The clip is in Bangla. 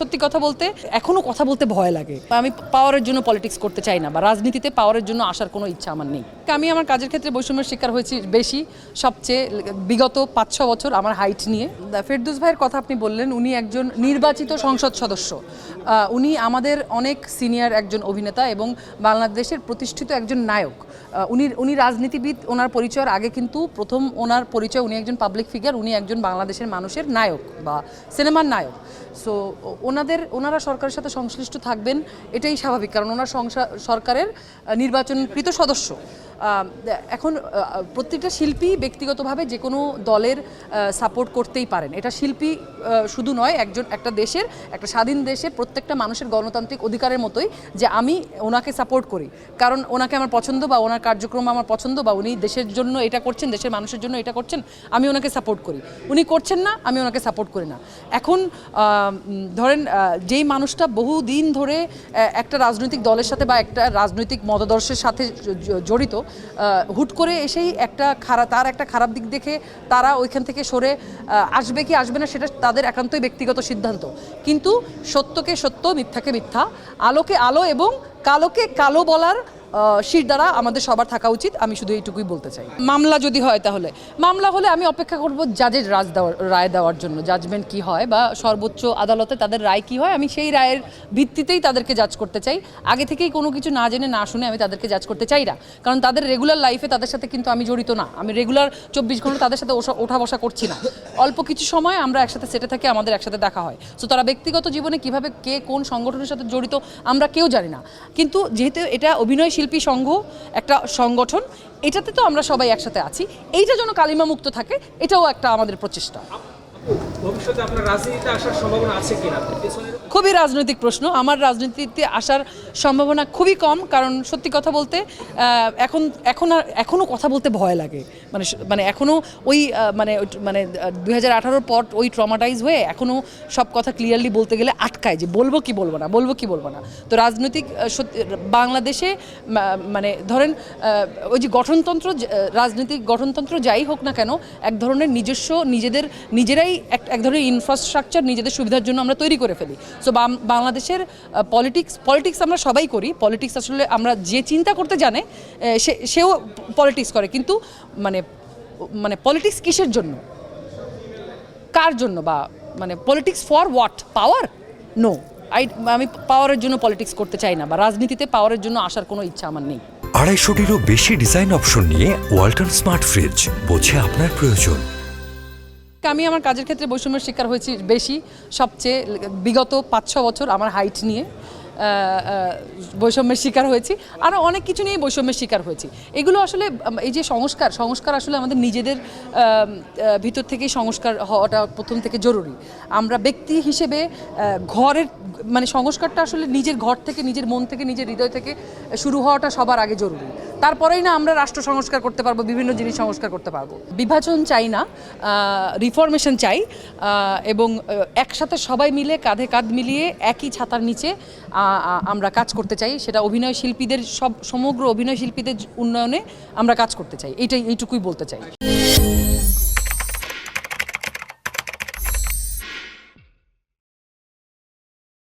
সত্যি কথা বলতে এখনও কথা বলতে ভয় লাগে। আমি পাওয়ারের জন্য পলিটিক্স করতে চাই না বা রাজনীতিতে পাওয়ারের জন্য আসার কোনো ইচ্ছা আমার নেই। আমি আমার কাজের ক্ষেত্রে বৈষম্যের শিকার হয়েছি বেশি। সবচেয়ে বিগত পাঁচ ছ বছর আমার হাইট নিয়ে। ফেরদুস ভাইয়ের কথা আপনি বললেন, উনি একজন নির্বাচিত সংসদ সদস্য। উনি আমাদের অনেক সিনিয়র একজন অভিনেতা এবং বাংলাদেশের প্রতিষ্ঠিত একজন নায়ক। উনি উনি রাজনীতিবিদ, ওনার পরিচয়ের আগে কিন্তু প্রথম ওনার পরিচয়, উনি একজন পাবলিক ফিগার উনি একজন বাংলাদেশের মানুষের নায়ক বা সিনেমার নায়ক। সো ওনাদের, ওনারা সরকারের সাথে সংশ্লিষ্ট থাকবেন, এটাই স্বাভাবিক। কারণ ওনার সরকারের নির্বাচনকৃত সদস্য। এখন প্রত্যেকটা শিল্পী ব্যক্তিগতভাবে যে কোনো দলের সাপোর্ট করতেই পারেন। এটা শিল্পী শুধু নয়, একজন, একটা দেশের, একটা স্বাধীন দেশের প্রত্যেকটা মানুষের গণতান্ত্রিক অধিকারের মতোই যে আমি ওনাকে সাপোর্ট করি। কারণ ওনাকে আমার পছন্দ বা ওনার কার্যক্রম আমার পছন্দ বা উনি দেশের জন্য এটা করছেন, দেশের মানুষের জন্য এটা করছেন, আমি ওনাকে সাপোর্ট করি। উনি করছেন না, আমি ওনাকে সাপোর্ট করি না। এখন ধরেন যেই মানুষটা বহুদিন ধরে একটা রাজনৈতিক দলের সাথে বা একটা রাজনৈতিক মতাদর্শের সাথে জড়িত হুট করে এসেই একটা খারাপ, তার একটা খারাপ দিক দেখে তারা ওইখান থেকে সরে আসবে কি আসবে না সেটা তাদের একান্তই ব্যক্তিগত সিদ্ধান্ত। কিন্তু সত্যকে সত্য, মিথ্যাকে মিথ্যা, আলোকে আলো এবং কালোকে কালো বলার শির দ্বারা আমাদের সবার থাকা উচিত, আমি শুধু এইটুকুই বলতে চাই। মামলা যদি হয় তাহলে। মামলা হলে আমি অপেক্ষা করব জাজের রাজ দেওয়ার, রায় দেওয়ার জন্য জাজমেন্ট কি হয় বা সর্বোচ্চ আদালতে তাদের রায় কি হয়, আমি সেই রায়ের ভিত্তিতেই তাদেরকে জাজ করতে চাই। আগে থেকেই কোনো কিছু না জেনে, না শুনে আমি তাদেরকে জাজ করতে চাই না। কারণ তাদের রেগুলার লাইফে তাদের সাথে কিন্তু আমি জড়িত না। আমি রেগুলার চব্বিশ ঘণ্টা তাদের সাথে ওঠা- বসা করছি না। অল্প কিছু সময় আমরা একসাথে সেটে থাকি, আমাদের একসাথে দেখা হয়। সো তারা ব্যক্তিগত জীবনে কীভাবে কে কোন সংগঠনের সাথে জড়িত, আমরা কেউ জানি না। কিন্তু যেহেতু এটা অভিনয় শিল্পী সংঘ, একটা সংগঠন। এটাতে তো আমরা সবাই একসাথে আছি। এইটা যেন কালিমা মুক্ত থাকে, এটাও একটা আমাদের প্রচেষ্টা। খুবই রাজনৈতিক প্রশ্ন। আমার রাজনীতিতে আসার সম্ভাবনা খুবই কম, কারণ সত্যি কথা বলতে এখন এখন আর এখনও কথা বলতে ভয় লাগে। মানে মানে এখনও ওই মানে ওই মানে দুই হাজার আঠারোর পর ওই ট্রমাটাইজ হয়ে এখনও সব কথা ক্লিয়ারলি বলতে গেলে আটকায় যে বলব কি বলব না, বলব কি বলব না। তো রাজনৈতিক সত্যি, বাংলাদেশে মানে ধরেন ওই যে গঠনতন্ত্র রাজনৈতিক গঠনতন্ত্র যাই হোক না কেন, এক ধরনের নিজস্ব নিজেদের, নিজেরাই এক এক ধরনের ইনফ্রাস্ট্রাকচার নিজেদের সুবিধার জন্য আমরা তৈরি করে ফেলি। সো বাংলাদেশের পলিটিক্স পলিটিক্স আমরা সবাই করি। পলিটিক্স আসলে আমরা যে চিন্তা করতে জানে সে, সেও পলিটিক্স করে। কিন্তু মানে মানে পলিটিক্স কিসের জন্য? কার জন্য বা মানে politics for what power no I আমি পাওয়ারের জন্য পলিটিক্স করতে চাই না বা রাজনীতিতে পাওয়ারের জন্য আসার কোনো ইচ্ছা আমার নেই। আড়াইশোটিরও বেশি ডিজাইন অপশন নিয়ে ওয়ালটন স্মার্ট ফ্রিজ বোঝে আপনার প্রয়োজন। আমি আমার কাজের ক্ষেত্রে বৈষম্যের শিকার হয়েছি বেশি, সবচেয়ে বিগত পাঁচ ছ বছর আমার হাইট নিয়ে। বৈষম্যের শিকার হয়েছি। আরও অনেক কিছু নিয়ে বৈষম্যের শিকার হয়েছি। এগুলো আসলে এই যে সংস্কার সংস্কার আসলে আমাদের নিজেদের ভিতর থেকেই সংস্কার হওয়াটা প্রথম থেকে জরুরি। আমরা ব্যক্তি হিসেবে ঘরের মানে সংস্কারটা আসলে নিজের ঘর থেকে, নিজের মন থেকে, নিজের হৃদয় থেকে শুরু হওয়াটা সবার আগে জরুরি। তারপরেই না আমরা রাষ্ট্র সংস্কার করতে পারব, বিভিন্ন জিনিস সংস্কার করতে পারব। বিভাজন চাই না রিফরমেশন চাই এবং একসাথে সবাই মিলে, কাঁধে কাঁধ মিলিয়ে একই ছাতার নিচে আমরা কাজ করতে চাই, সেটা অভিনয় শিল্পীদের সব, সমগ্র অভিনয় শিল্পীদের উন্নয়নে আমরা কাজ করতে চাই এটাই এইটুকুই বলতে চাই।